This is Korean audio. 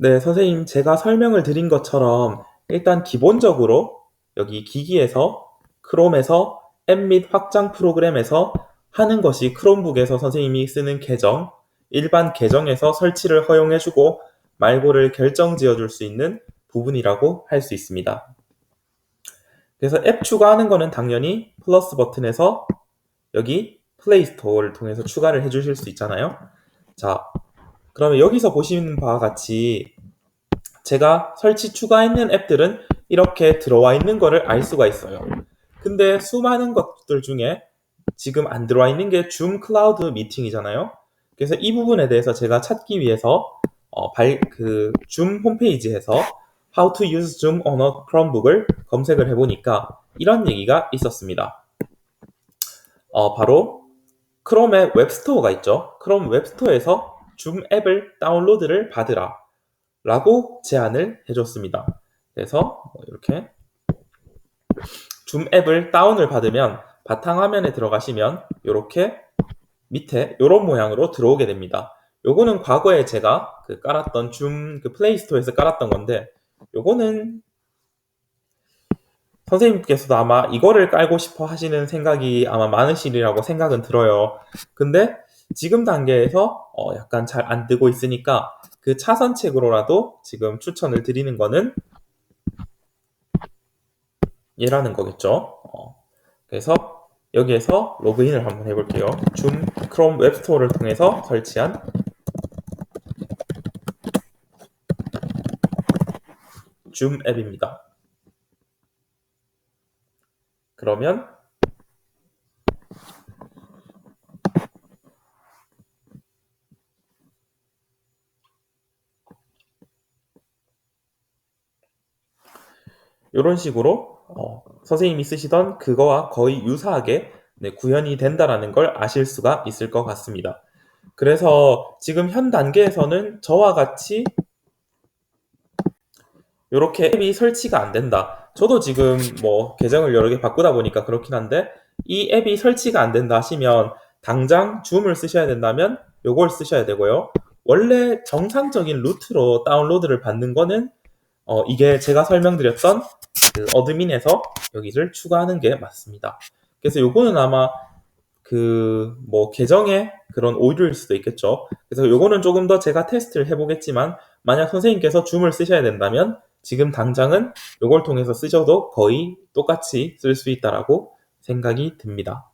네, 선생님, 제가 설명을 드린 것처럼 일단 기본적으로 여기 기기에서 크롬에서 앱 및 확장 프로그램에서 하는 것이 크롬북에서 선생님이 쓰는 계정, 일반 계정에서 설치를 허용해주고 말고를 결정 지어줄 수 있는 부분이라고 할 수 있습니다. 그래서 앱 추가하는 거는 당연히 플러스 버튼에서 여기 플레이 스토어를 통해서 추가를 해주실 수 있잖아요. 자, 그러면 여기서 보시는 바와 같이 제가 설치 추가했는 앱들은 이렇게 들어와 있는 거를 알 수가 있어요. 근데 수많은 것들 중에 지금 안 들어와 있는 게 줌 클라우드 미팅이잖아요. 그래서 이 부분에 대해서 제가 찾기 위해서 어, 발, 그, 줌 홈페이지에서 How to use Zoom on a Chromebook을 검색을 해보니까 이런 얘기가 있었습니다. 어, 바로 크롬의 웹스토어가 있죠. 크롬 웹스토어에서 줌 앱을 다운로드를 받으라 라고 제안을 해줬습니다. 그래서 이렇게 줌 앱을 다운을 받으면 바탕화면에 들어가시면 이렇게 밑에 이런 모양으로 들어오게 됩니다. 요거는 과거에 제가 그 깔았던 줌 그 플레이스토어에서 깔았던 건데 요거는 선생님께서도 아마 이거를 깔고 싶어 하시는 생각이 아마 많으시리라고 생각은 들어요. 근데 지금 단계에서 어 약간 잘 안 뜨고 있으니까 그 차선책으로라도 지금 추천을 드리는 거는 얘라는 거겠죠. 어 그래서 여기에서 로그인을 한번 해볼게요. 줌 크롬 웹스토어를 통해서 설치한 줌 앱입니다. 그러면 이런 식으로 어, 선생님이 쓰시던 그거와 거의 유사하게 네, 구현이 된다라는 걸 아실 수가 있을 것 같습니다. 그래서 지금 현 단계에서는 저와 같이 이렇게 앱이 설치가 안 된다. 저도 지금 뭐 계정을 여러 개 바꾸다 보니까 그렇긴 한데 이 앱이 설치가 안 된다 하시면 당장 줌을 쓰셔야 된다면 요걸 쓰셔야 되고요. 원래 정상적인 루트로 다운로드를 받는 거는 어, 이게 제가 설명드렸던 그 어드민에서 여기를 추가하는 게 맞습니다. 그래서 요거는 아마 그 뭐 계정의 그런 오류일 수도 있겠죠. 그래서 요거는 조금 더 제가 테스트를 해보겠지만 만약 선생님께서 줌을 쓰셔야 된다면 지금 당장은 요걸 통해서 쓰셔도 거의 똑같이 쓸 수 있다라고 생각이 듭니다.